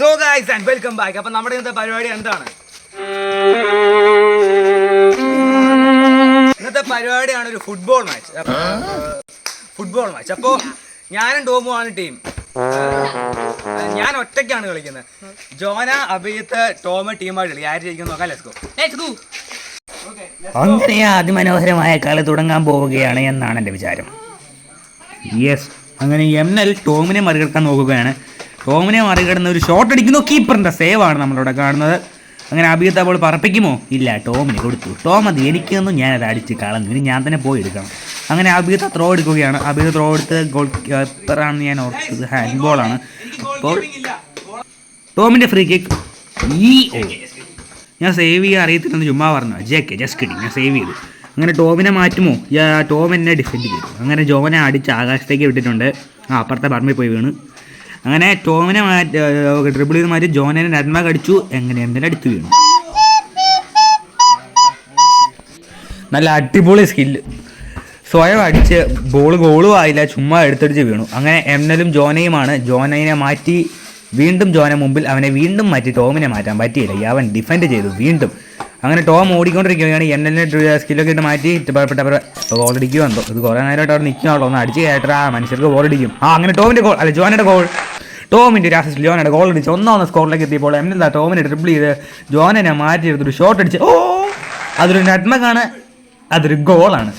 So guys and welcome back അപ്പം നമ്മുടെ ഇന്നത്തെ പരിപാടി എന്താണ്? ഇന്നത്തെ പരിപാടിയാണ് ഒരു ഫുട്ബോൾ മാച്ച് ഫുട്ബോൾ മാച്ച് അപ്പോൾ ഞാനും ടോമുമാണ് ടീം ഞാൻ ഒറ്റയ്ക്കാണ് കളിക്കുന്നത്. ജോന അഭിജിത്ത് ടോമ് ടീമായിട്ട് കളി. ആര് ജയിക്കും നോക്കാം? ലെറ്റ്സ് ഗോ അങ്ങനെ അതിമനോഹരമായ കളി തുടങ്ങാൻ പോവുകയാണ് എന്നാണ് എന്റെ വിചാരം. യെസ് അങ്ങനെ എം എൽ ടോമിനെ മറികടക്കാൻ നോക്കുകയാണ്. ടോമിനെ മറികടന്ന് ഒരു ഷോട്ട് അടിക്കുന്നു. കീപ്പറിന്റെ സേവാണ് നമ്മളിവിടെ കാണുന്നത്. അങ്ങനെ അഭിയത്ത് അപ്പോൾ പറപ്പിക്കുമോ? ഇല്ല ടോമിന് കൊടുത്തു. ടോം അത് എനിക്കൊന്നും ഞാനത് അടിച്ച് കളഞ്ഞു. ഇനി ഞാൻ തന്നെ പോയി എടുക്കണം. അങ്ങനെ അഭിയത്ത് ത്രോ എടുക്കുകയാണ്. അഭിയത്ത് ത്രോ എടുത്ത് ഗോൾ കീപ്പറാണെന്ന് ഞാൻ ഓർത്തത്? ഹാൻഡ് ബോളാണ് അപ്പോൾ ടോമിന്റെ ഫ്രീ കിക്ക് ഈ ഓ. ഞാൻ സേവ് ചെയ്യാൻ അറിയത്തില്ലെന്ന് ചുമ്മാ പറഞ്ഞു. ജെക്കെ ജസ്റ്റ് കിട്ടി ഞാൻ സേവ് ചെയ്തു. അങ്ങനെ ടോമിനെ മാറ്റുമോ? ടോം എന്നെ ഡിഫെൻഡ് ചെയ്തു. അങ്ങനെ ജോമനെ അടിച്ച് ആകാശത്തേക്ക് വിട്ടിട്ടുണ്ട്. ആ അപ്പുറത്തെ പറമ്പിൽ പോയി വീണ്. അങ്ങനെ ടോമിനെ മാറ്റി ഡ്രിബിൾ ചെയ്ത് മാറ്റി ജോനെ രന്മ കടിച്ചു. എങ്ങനെ എന്തിനെ അടുത്ത് വീണു? നല്ല അടിപൊളി സ്കില്ല് സ്വയം അടിച്ച് ബോൾ ഗോളും ആയില്ല ചുമ്മാ എടുത്തടിച്ച് വീണു. അങ്ങനെ എംനലും ജോനയുമാണ്. ജോനയിനെ മാറ്റി വീണ്ടും ജോനെ മുമ്പിൽ അവനെ വീണ്ടും മാറ്റി ടോമിനെ മാറ്റാൻ പറ്റിയില്ല. അവൻ ഡിഫെൻഡ് ചെയ്തു വീണ്ടും. അങ്ങനെ ടോം ഓടിക്കൊണ്ടിരിക്കുകയാണ്. എന്റെ സ്കില്ലൊക്കെ ഇട്ട് മാറ്റി. ഗോൾ അടിക്കുക എന്തോ ഇത് കുറേ നേരമായിട്ട് അവിടെ നിൽക്കുകയാണല്ലോ ഒന്ന് അടിച്ച് കയറ്റാ മനുഷ്യർക്ക് ഗോൾ അടിക്കും. ആ അങ്ങനെ ടോമിന്റെ ഗോൾ അല്ല ജോനയുടെ ഗോൾ ടോമിന്റെ ഒരു അസിസ്റ്റ് ജോനയുടെ ഗോൾ അടിച്ച് ഒന്നാമത് സ്കോറിലേക്ക് എത്തിയപ്പോൾ എംനൽ ടോമിനെ ട്രിപ്പിൾ ചെയ്ത് ജോനനെ മാറ്റി എടുത്തൊരു ഷോട്ട് അടിച്ച് ഓ! അതൊരു നട്മകാണ് അതൊരു ഗോളാണ്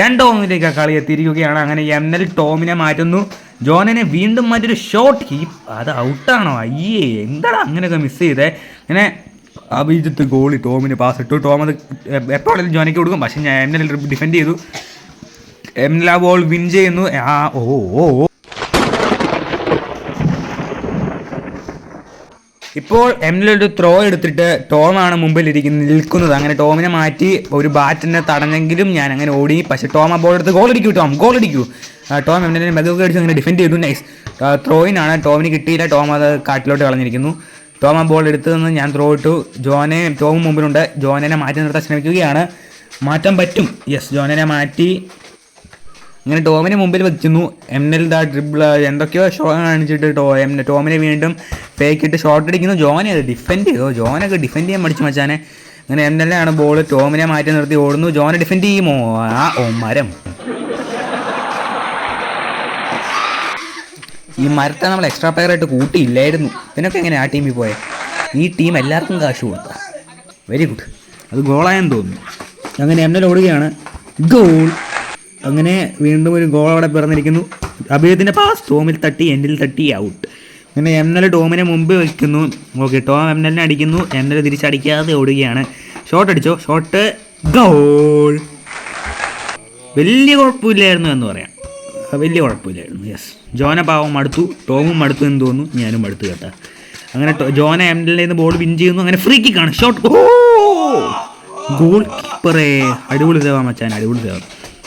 രണ്ടോ ഒന്നിലേക്ക് ആ കളി എത്തിയിരിക്കുകയാണ് അങ്ങനെ എം എൽ ടോമിനെ മാറ്റുന്നു. ജോനനെ വീണ്ടും മറ്റൊരു ഷോട്ട് കീപ്പ് അത് ഔട്ടാണോ അയ്യേ എന്താണ് അങ്ങനെയൊക്കെ മിസ് ചെയ്തേ? ഇങ്ങനെ അഭിജിത്ത് ഗോളി ടോമിന് പാസ് ഇട്ടു. ടോം അത് എപ്പോഴും ജോനയ്ക്ക് കൊടുക്കും. പക്ഷേ ഞാൻ എം എൽ ഡിഫെൻഡ് ചെയ്തു. എം എൽ ആ ബോൾ വിൻ ചെയ്യുന്നു. ആ ഓ ഓ ഓ. ഇപ്പോൾ എംലൊരു ത്രോ എടുത്തിട്ട് ടോമാണ് മുമ്പിൽ ഇരിക്കുന്നത് നിൽക്കുന്നത്. അങ്ങനെ ടോമിനെ മാറ്റി ഒരു ബാറ്റിനെ തടഞ്ഞെങ്കിലും ഞാൻ അങ്ങനെ ഓടി. പക്ഷേ ടോം ആ ബോൾ എടുത്ത് ഗോൾ അടിക്കൂ ടോം ഗോൾ അടിക്കൂ. ടോം എംലിനെ മെതുക്കെ അടിച്ച് അങ്ങനെ ഡിഫെൻഡ് ചെയ്തു. നൈസ് ത്രോയിനാണ് ടോമിന് കിട്ടിയില്ല. ടോം അത് കാട്ടിലോട്ട് കളഞ്ഞിരിക്കുന്നു. ടോം ആ ബോൾ എടുത്തു നിന്ന് ഞാൻ ത്രോ ഇട്ടു. ജോനെ ടോം മുമ്പിലുണ്ട്. ജോനെ മാറ്റി നിർത്താൻ ശ്രമിക്കുകയാണ്. മാറ്റാൻ പറ്റും. യെസ് ജോനെ മാറ്റി ഇങ്ങനെ ടോമിനെ മുമ്പിൽ വെച്ചിരുന്നു എം എൽ ദാ ഡ്രിബിൾ എന്തൊക്കെയോ ഷോ കാണിച്ചിട്ട് ടോ എം ടോമിനെ വീണ്ടും ഫേക്ക് ഇട്ട് ഷോട്ട് അടിക്കുന്നു. ജോനെ അത് ഡിഫെൻഡ് ചെയ്തോ? ജോനൊക്കെ ഡിഫെൻഡ് ചെയ്യാൻ പഠിച്ചു മച്ചാനെ. അങ്ങനെ എം എൽ ആണ് ബോൾ ടോമിനെ മാറ്റി നിർത്തി ഓടുന്നു. ജോനെ ഡിഫെൻഡ് ചെയ്യുമോ? ആ ഓ മരം. ഈ മരത്തെ നമ്മൾ എക്സ്ട്രാ പ്ലെയർ ആയിട്ട് കൂട്ടിയില്ലായിരുന്നു. ഇതിനൊക്കെ എങ്ങനെ ആ ടീമിൽ പോയെ? ഈ ടീം എല്ലാവർക്കും കാശ് കൊടുത്ത. വെരി ഗുഡ് അത് ഗോളായെന്ന് തോന്നുന്നു. അങ്ങനെ എം എൽ ഓടുകയാണ്. ഗോൾ അങ്ങനെ വീണ്ടും ഒരു ഗോൾ അവിടെ പിറന്നിരിക്കുന്നു. അഭിയത്തിന്റെ പാസ് ടോമിൽ തട്ടി എൻഡിൽ തട്ടി ഔട്ട് അങ്ങനെ എം എൽ ടോമിനെ മുമ്പ് വയ്ക്കുന്നു ഓക്കെ ടോം എം എല്ലിനെ അടിക്കുന്നു. എം എൽ തിരിച്ചടിക്കാതെ ഓടുകയാണ്. ഷോട്ട് അടിച്ചോ? ഷോട്ട് ഗോൾ വലിയ കുഴപ്പമില്ലായിരുന്നു എന്ന് പറയാം. വലിയ കുഴപ്പമില്ലായിരുന്നു യെസ് ജോന പാവം മടുത്തു. ടോമും മടുത്തു എന്ന് തോന്നുന്നു. ഞാനും മടുത്തു കേട്ടാ. അങ്ങനെ ജോന എം എൽ നിന്ന് ബോൾ വിൻ ചെയ്യുന്നു. അങ്ങനെ ഫ്രീ കിക്കാണ് ഷോട്ട് ഗോൾ കീപ്പറേ അടിപൊളി സേവാ മച്ചാൻ അടിപൊളി സേവ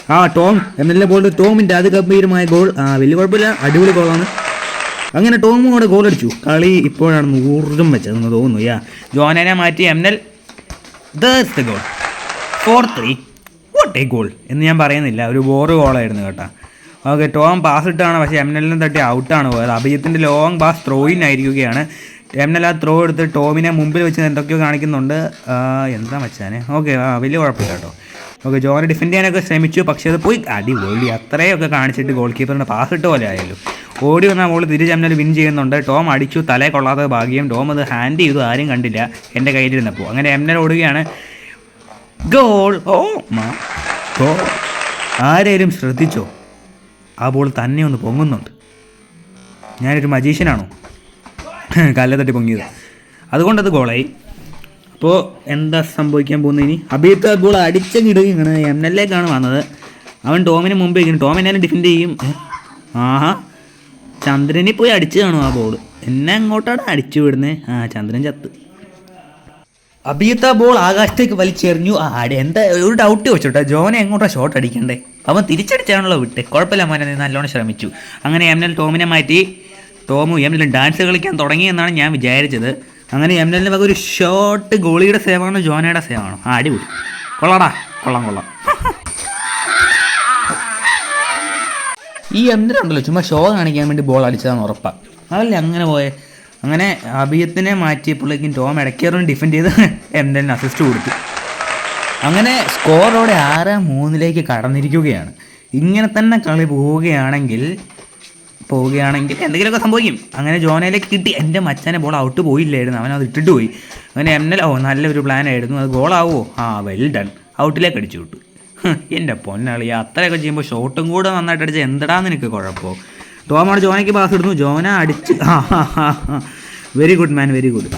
ആ ടോം. എം എൽ എ ബോൾ ടോമിന്റെ അതിഗംഭീരമായ ഗോൾ. ആ വലിയ കുഴപ്പമില്ല. അടിപൊളി ഗോളാണ് അങ്ങനെ ടോമും കൂടെ ഗോൾ അടിച്ചു. കളി ഇപ്പോഴാണ് ഊർജം വെച്ചതെന്ന് തോന്നുന്നു. യാ ജോനനെ മാറ്റി M L. Goal four three what a goal എന്ന് ഞാൻ പറയുന്നില്ല. ഒരു ബോറ് ഗോളായിരുന്നു കേട്ടോ. ഓക്കെ ടോം പാസ് ഇട്ടാണ്. പക്ഷേ എം എല്ലിനും തട്ടി ഔട്ടാണ് പോയത്. അഭിജിത്തിന്റെ ലോങ് പാസ് ത്രോയിൻ ആയിരിക്കുകയാണ്. എം എൽ ആ ത്രോ എടുത്ത് ടോമിനെ മുമ്പിൽ വെച്ച് എന്തൊക്കെയോ കാണിക്കുന്നുണ്ട്. എന്താ വെച്ചാൽ ഓക്കെ ആ വലിയ കുഴപ്പമില്ല കേട്ടോ. ഓക്കെ ജോനെ ഡിഫെൻഡ് ചെയ്യാനൊക്കെ ശ്രമിച്ചു. പക്ഷേ അത് പോയി. അടിപൊളി. അത്രയൊക്കെ കാണിച്ചിട്ട് ഗോൾ കീപ്പറിന് പാസ് ഇട്ട പോലെ ആയാലും. ഓടി വന്ന ബോൾ തിരിച്ച് എം വിൻ ചെയ്യുന്നുണ്ട്. ടോം അടിച്ചു. തലേ കൊള്ളാത്ത ഭാഗ്യം. ടോം അത് ഹാൻഡ് ചെയ്തു. ആരും കണ്ടില്ല. എന്റെ കയ്യിലിരുന്നപ്പോൾ. അങ്ങനെ എം എൽ ഓടുകയാണ്. ഗോൾ ഓ ഗോൾ ആരേലും ശ്രദ്ധിച്ചോ? ആ ബോൾ തന്നെ ഒന്ന് പൊങ്ങുന്നുണ്ട്. ഞാനൊരു മജീഷ്യനാണോ കല്ലെ തട്ടി പൊങ്ങിയത്. അതുകൊണ്ടത് ഗോളായി അപ്പോൾ എന്താ സംഭവിക്കാൻ പോകുന്നത് ഇനി? അഭിയത്ത് ഗോൾ അടിച്ചങ്ങിടുക ഇങ്ങനെ എം എൽ എക്കാണ് വന്നത്. അവൻ ടോമിന് മുമ്പ് ഇരിക്കുന്നു ടോം എന്നാലും ഡിഫെൻഡ് ചെയ്യും? ആഹാ. ചന്ദ്രനെ പോയി അടിച്ചു കാണും ആ ബോൾ. എന്നെ അങ്ങോട്ടാണ് അടിച്ചു വിടുന്നത് ആ ചന്ദ്രൻ ചത്ത്. അഭിയത്ത ബോൾ ആകാശത്തേക്ക് വലിച്ചെറിഞ്ഞു. ആ അടി എന്താ ഒരു ഡൗട്ട് വെച്ചോട്ടെ ജോനെ എങ്ങോട്ടാ ഷോട്ട് അടിക്കണ്ടേ? അവൻ തിരിച്ചടിച്ചാണല്ലോ വിട്ടെ. കുഴപ്പമില്ല മോനെ നീ നല്ലോണം ശ്രമിച്ചു. അങ്ങനെ എം എൽ ടോമിനെ മാറ്റി. ടോമും എൽ ഡാൻസ് കളിക്കാൻ തുടങ്ങിയെന്നാണ് ഞാൻ വിചാരിച്ചത്. അങ്ങനെ എംലലിന്റെ പകരം ഒരു ഷോട്ട് ഗോളിയുടെ സേവാണോ ജോനയുടെ സേവാണോ ആ അടിപൊളി. കൊള്ളടാ. കൊള്ളാം കൊള്ളാം. ഈ എംനലുണ്ടല്ലോ ചുമ്മാ ഷോ കാണിക്കാൻ വേണ്ടി ബോൾ അടിച്ചതാണ് ഉറപ്പാണ് അതല്ലേ അങ്ങനെ പോയെ? അങ്ങനെ അഭിയത്തിനെ മാറ്റിയപ്പോഴേക്കും ടോം ഇടയ്ക്കേറും ഡിഫെൻഡ് ചെയ്ത് എംഡലിന് അസിസ്റ്റ് കൊടുത്തു. അങ്ങനെ സ്കോറോടെ ആറ് മൂന്നിലേക്ക് കടന്നിരിക്കുകയാണ്. ഇങ്ങനെ തന്നെ കളി പോവുകയാണെങ്കിൽ പോവുകയാണെങ്കിൽ എന്തെങ്കിലുമൊക്കെ സംഭവിക്കും. അങ്ങനെ ജോനയിലേക്ക് കിട്ടി. എന്റെ മച്ചാനെ ബോൾ ഔട്ട് പോയില്ലായിരുന്നു. അവൻ അത് ഇട്ടിട്ട് പോയി. അങ്ങനെ എം എൽ ഓ നല്ലൊരു പ്ലാൻ ആയിരുന്നു. അത് ഗോളാവോ ആ വെൽ ഡൺ ഔട്ടിലേക്ക് അടിച്ചു വിട്ടു. എന്റെ പൊന്നാളി അത്രയൊക്കെ ചെയ്യുമ്പോൾ ഷോട്ടും കൂടെ നന്നായിട്ട് അടിച്ച് എന്തടാ നിനക്ക് കുഴപ്പമോ ടോമാണ് ജോനയ്ക്ക് പാസ് ഇടുന്നു. ജോന അടിച്ച്. Very good man very good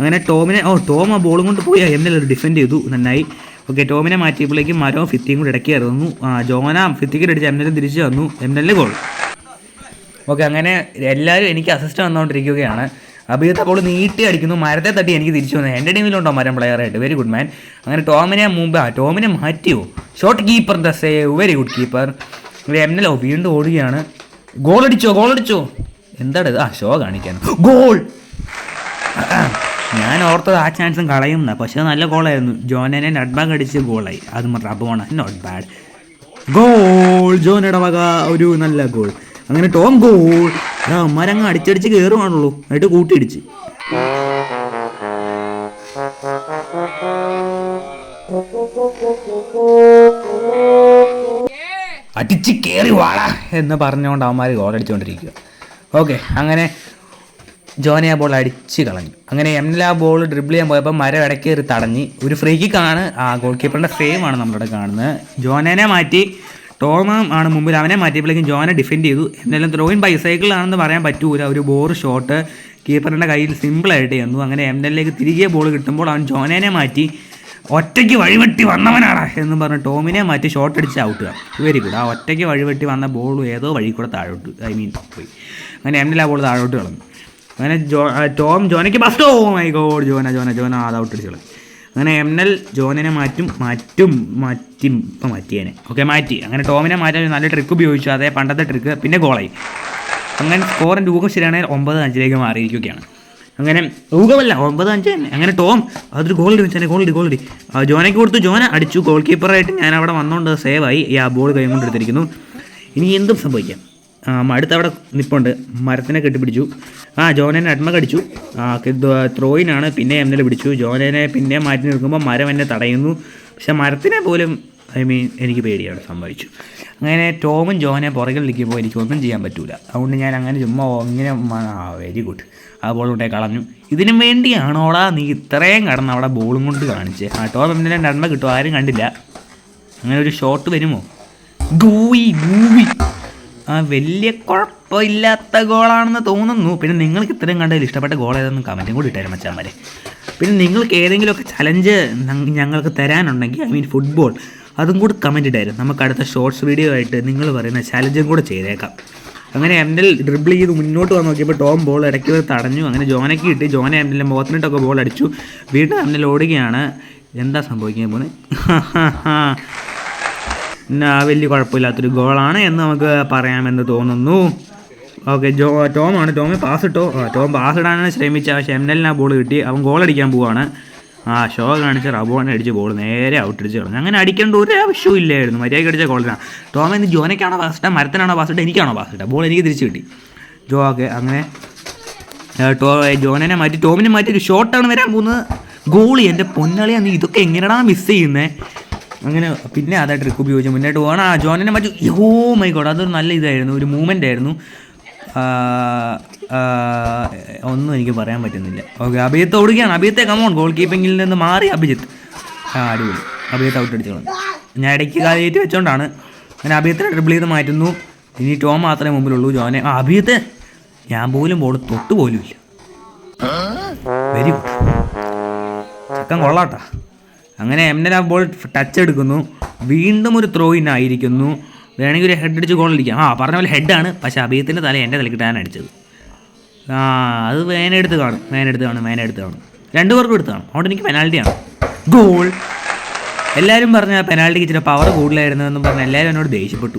അങ്ങനെ ടോമിനെ ഓ ടോം ആ ബോളും കൊണ്ട് പോയി. എം എൽ ഡിഫെൻഡ് ചെയ്തു. നന്നായി. ഓക്കെ ടോമിനെ മാറ്റിയപ്പോഴേക്കും മരവും ഫിത്തിയും കൂടി ഇടയ്ക്ക് ഇറങ്ങുന്നു. ആ ജോന ഫിത്തിക്കിട്ടടിച്ച് എം എൽ തിരിച്ച് വന്നു എം എൽ ഗോൾ ഓക്കെ അങ്ങനെ എല്ലാവരും എനിക്ക് അസിസ്റ്റ് വന്നുകൊണ്ടിരിക്കുകയാണ് അഭിജിത്ത് അപ്പോൾ നീട്ടി അടിക്കുന്നു. മരത്തെ തട്ടി എനിക്ക് തിരിച്ചു വന്നു. എന്റെ ടീമിലുണ്ടോ മരം പ്ലെയറായിട്ട് വെരി ഗുഡ് മാൻ അങ്ങനെ ടോമിനെ മുമ്പ് ആ ടോമിനെ മാറ്റിയോ? Shot the save very good keeper M L O വീണ്ടും ഓടുകയാണ്. ഗോൾ അടിച്ചോ? ഗോൾ അടിച്ചോ? എന്താണ് ഇത്? ആ ഷോ കാണിക്കാൻ. ഗോൾ ഞാൻ ഓർത്തത് ആ ചാൻസും കളയുന്ന പക്ഷേ നല്ല ഗോളായിരുന്നു ജോനനെ നട്ട് ബാഗ് അടിച്ച് ഗോളായി അത് റബ്ബാണ് നോട്ട് ബാഡ് ഗോൾ വക ഒരു നല്ല ഗോൾ അങ്ങനെ ടോം ഗോൾ അമ്മരങ്ങ് അടിച്ചടിച്ച് കയറുവാണുള്ളൂ എന്നിട്ട് കൂട്ടിയിടിച്ച് അടിച്ച് കയറി വാടാ എന്ന് പറഞ്ഞുകൊണ്ട് അവന്മാർ ഗോൾ അടിച്ചുകൊണ്ടിരിക്കുക ഓക്കെ അങ്ങനെ ജോനെ ആ ബോൾ അടിച്ച് കളഞ്ഞു. അങ്ങനെ എംല ആ ബോൾ ഡ്രിബിൾ ചെയ്യാൻ പോയപ്പോൾ മരം ഇടയ്ക്ക് കയറി തടഞ്ഞ്. ഒരു ഫ്രീ കിക്കാണ് ആ ഗോൾ കീപ്പറിന്റെ ഫ്രെയിമാണ് നമ്മളിവിടെ കാണുന്നത്. ജോനേനെ മാറ്റി. ടോമ ആണ് മുമ്പിൽ. അവനെ മാറ്റിയപ്പോഴേക്കും ജോനെ ഡിഫെൻഡ് ചെയ്തു. എന്നാലും ത്രോയിൻ ബൈസൈക്കിളാണെന്ന് പറയാൻ പറ്റൂല. ഒരു ബോർ ഷോട്ട് കീപ്പറിന്റെ കയ്യിൽ സിമ്പിളായിട്ട് ചെന്നു. അങ്ങനെ എം എല്ലേക്ക് തിരികെ ബോൾ കിട്ടുമ്പോൾ അവൻ ജോനേനെ മാറ്റി ഒറ്റയ്ക്ക് വഴിവെട്ടി വന്നവനാണ് എന്ന് പറഞ്ഞ് ടോമിനെ മാറ്റി ഷോട്ട് അടിച്ച് ഔട്ട് വെരി ഗുഡ് ആ ഒറ്റയ്ക്ക് വഴിവെട്ടി വന്ന ബോൾ ഏതോ വഴി കൂടെ താഴോട്ട് ഐ മീൻ പോയി. അങ്ങനെ എംഡിൽ ആ ബോൾ താഴോട്ട് കളഞ്ഞു. അങ്ങനെ ജോ ആ, ടോം ജോനയ്ക്ക് ബസ്റ്റോ my god Jona Jona Jona അത് ഔട്ട് അടിച്ച് കളഞ്ഞു. അങ്ങനെ എം എൽ ജോനിനെ മാറ്റും മാറ്റും മാറ്റും ഇപ്പം മാറ്റിയേനെ. ഓക്കെ മാറ്റി. അങ്ങനെ ടോമിനെ മാറ്റാൻ നല്ല ട്രിക്ക് ഉപയോഗിച്ചു. അതേ പണ്ടത്തെ ട്രിക്ക് പിന്നെ ഗോളായി അങ്ങനെ സ്കോറിന്റെ രൂപം ശരിയാണെങ്കിൽ ഒമ്പത് അഞ്ചിലേക്ക് മാറിയിരിക്കുകയാണ്. അങ്ങനെ ഊഹമല്ല ഒമ്പത് അഞ്ച് തന്നെ. അങ്ങനെ ടോം അതൊരു ഗോൾ ഇടി വെച്ചാൽ ഗോൾ ഇടി ഗോൾ ഇടി. ജോനയ്ക്ക് കൊടുത്തു ജോന അടിച്ചു. ഗോൾ കീപ്പറായിട്ട് ഞാൻ അവിടെ വന്നുകൊണ്ട് സേവായി ഈ ആ ബോൾ കൈ കൊണ്ട് എടുത്തിരിക്കുന്നു ഇനി എന്തും സംഭവിക്കാം. അടുത്ത് അവിടെ നിപ്പുണ്ട്. മരത്തിനെ കെട്ടിപ്പിടിച്ചു. ആ ജോനേനെ അഡ്മ കടിച്ചു. ത്രോയിനാണ് പിന്നെ എന്നെ പിടിച്ചു. ജോനേനെ പിന്നെ മാറ്റി നിൽക്കുമ്പോൾ മരം എന്നെ തടയുന്നു. പക്ഷെ മരത്തിനെ പോലും ഐ മീൻ എനിക്ക് പേടിയാണ് സംഭവിച്ചു. അങ്ങനെ ടോമും ജോനെ പുറകിൽ നിൽക്കുമ്പോൾ എനിക്കൊന്നും ചെയ്യാൻ പറ്റില്ല അതുകൊണ്ട് ഞാൻ അങ്ങനെ ചുമ്മാ ഇങ്ങനെ വെരി ഗുഡ് ആ ബോൾ കൊണ്ടേ കളഞ്ഞു. ഇതിനു വേണ്ടിയാണോടാ നീ ഇത്രയും കടന്ന് അവിടെ ബോളും കൊണ്ട് കാണിച്ചേ? ആ ടോം എന്നെ നന്മ കിട്ടും? ആരും കണ്ടില്ല. അങ്ങനെ ഒരു ഷോട്ട് വരുമോ? ഗൂവി ഗൂവി. ആ വലിയ കുഴപ്പമില്ലാത്ത ഗോളാണെന്ന് തോന്നുന്നു. പിന്നെ നിങ്ങൾക്ക് ഇത്രയും കണ്ടതിൽ ഇഷ്ടപ്പെട്ട ഗോൾ ഏതെന്ന് കമന്റും കൂടി ഇട്ടായിരുന്നു മച്ചാമാരെ പിന്നെ നിങ്ങൾക്ക് ഏതെങ്കിലുമൊക്കെ ചലഞ്ച് ഞങ്ങൾക്ക് തരാനുണ്ടെങ്കിൽ ഐ മീൻ ഫുട്ബോൾ അതും കൂടി കമന്റ് ഇട്ടായിരുന്നു നമുക്ക് അടുത്ത ഷോർട്സ് വീഡിയോ ആയിട്ട് നിങ്ങൾ പറയുന്ന ചലഞ്ചും കൂടെ ചെയ്തേക്കാം. അങ്ങനെ എംഡിൽ ഡ്രിബിൾ ചെയ്ത് മുന്നോട്ട് വന്ന് നോക്കിയപ്പോൾ ടോം ബോൾ ഇടയ്ക്ക് തടഞ്ഞു. അങ്ങനെ ജോനയ്ക്ക് കിട്ടി. ജോന എംഡലിന്റെ മുഖത്തിനിട്ടൊക്കെ ബോൾ അടിച്ചു. വീണ്ടും എംഡിൽ ഓടുകയാണ്. എന്താ സംഭവിക്കാൻ പോകുന്നത് വലിയ കുഴപ്പമില്ലാത്തൊരു ഗോളാണ് എന്ന് നമുക്ക് പറയാമെന്ന് തോന്നുന്നു. ഓക്കെ ജോ ടോമാണ്. ടോമി പാസ് ഇട്ടോ? ടോം പാസ് ഇടാനാണ് ശ്രമിച്ച. പക്ഷേ എം ആ ബോൾ കിട്ടി. അവൻ ഗോൾ അടിക്കാൻ പോവാണ്. ആ ഷോ കാണിച്ച റബോണെ അടിച്ച് ബോൾ നേരെ ഔട്ട് അടിച്ച് കളഞ്ഞു. അങ്ങനെ അടിക്കേണ്ട ഒരു ആവശ്യവും ഇല്ലായിരുന്നു. മര്യാദയ്ക്ക് അടിച്ച ഗോളിനാണ് ടോമ ഇന്ന് ജോനയ്ക്കാണോ പാസ് ഇട്ടാ മരത്തിനാണോ പാസ് ഇട്ടാ എനിക്കാണോ പാസ് ഇട്ടാ ബോൾ എനിക്ക് തിരിച്ച് കിട്ടി. ജോ ഓക്കെ അങ്ങനെ ടോ ജോനെ മാറ്റി ടോമിനെ മാറ്റി ഒരു ഷോട്ടാണ് വരാൻ പോകുന്നത്. ഗോളി എന്റെ പൊന്നളിയാണ് നീ ഇതൊക്കെ എങ്ങനെയാണ് മിസ് ചെയ്യുന്നത് അങ്ങനെ പിന്നെ അതാ ട്രിക്ക് ഉപയോഗിച്ച് മുന്നോട്ട് പോകണം ആ ജോണിനെ മറ്റു യോ മൈ ഗോഡ് അതൊരു നല്ല ഇതായിരുന്നു. ഒരു മൂവ്മെന്റ് ആയിരുന്നു. ഒന്നും എനിക്ക് പറയാൻ പറ്റുന്നില്ല. ഓക്കെ അഭിജിത്ത് ഓടുകയാണ്. അഭിജിത്തെ കമോൺ ഗോൾ കീപ്പിങ്ങിൽ നിന്ന് മാറി അഭിജിത്ത്. ആ അടിപൊളി. അഭിജിത്ത് ഔട്ട് അടിച്ചോളാം ഞാൻ ഇടയ്ക്ക് കാലിയേറ്റ് വെച്ചോണ്ടാണ്. അങ്ങനെ അഭിജിത്തിനെ ട്രിപ്പിൾ ചെയ്ത് മാറ്റുന്നു. ഇനി ടോം മാത്രമേ മുമ്പിലുള്ളൂ ജോനെ. ആ അഭിജിത്ത് ഞാൻ പോലും ബോൾ തൊട്ട് പോലും ഇല്ല വെരി. ഗുഡ് ചക്കം കൊള്ളാട്ടാ. അങ്ങനെ എംനൽ ആ ബോൾ ടച്ച് എടുക്കുന്നു. വീണ്ടും ഒരു ത്രോ ഇൻ ആയിരിക്കുന്നു. വേണമെങ്കിൽ ഒരു ഹെഡ് അടിച്ച് ഗോൾ അടിക്കാം. ആ പറഞ്ഞ പോലെ ഹെഡാണ് പക്ഷേ അഭിയത്തിന്റെ തല എന്റെ തലക്കിട്ടാണ് അടിച്ചത്. ആ അത് വേനെടുത്ത് കാണും. വേനെടുത്ത് കാണും വേനെടുത്ത് കാണും. രണ്ടു പേർക്കും എടുത്ത് കാണും. അതുകൊണ്ട് എനിക്ക് പെനാൽറ്റിയാണ് ഗോൾ എല്ലാവരും പറഞ്ഞ പെനാൽറ്റിക്ക് ഇച്ചിരി പവർ കൂടുതലായിരുന്നു എന്ന് പറഞ്ഞ് എല്ലാവരും എന്നോട് ദേഷ്യപ്പെട്ടു!